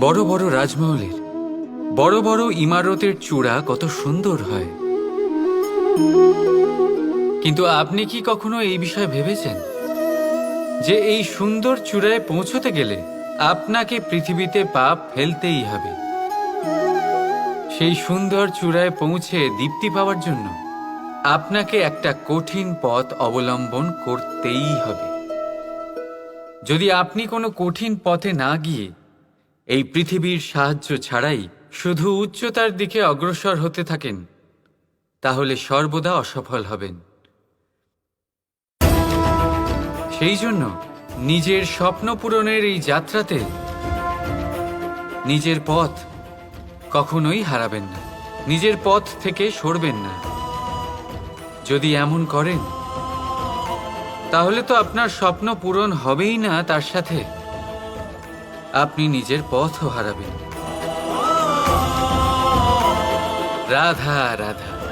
বড় বড় রাজমহলের, বড় বড় ইমারতের চূড়া কত সুন্দর হয়। কিন্তু আপনি কি কখনো এই বিষয়ে ভেবেছেন? যে এই সুন্দর চূড়ায় পৌঁছতে গেলে আপনাকে পৃথিবীতে পাপ ফেলতেই হবে। সেই সুন্দর চূড়ায় পৌঁছে দীপ্তি পাওয়ার জন্য আপনাকে একটা কঠিন পথ অবলম্বন করতেই হবে। যদি আপনি কোনো কঠিন পথে না গিয়ে এই পৃথিবীর সাহায্য ছাড়াই শুধু উচ্চতার দিকে অগ্রসর হতে থাকেন, তাহলে সর্বদা অসফল হবেন। সেই জন্য নিজের স্বপ্ন পূরণের এই যাত্রাতে নিজের পথ কখনোই হারাবেন না, নিজের পথ থেকে সরবেন না। যদি এমন করেন তাহলে তো আপনার স্বপ্ন পূরণ হবেই না তার সাথে। আপনি নিজের পথও হারাবেন। রাধা রাধা।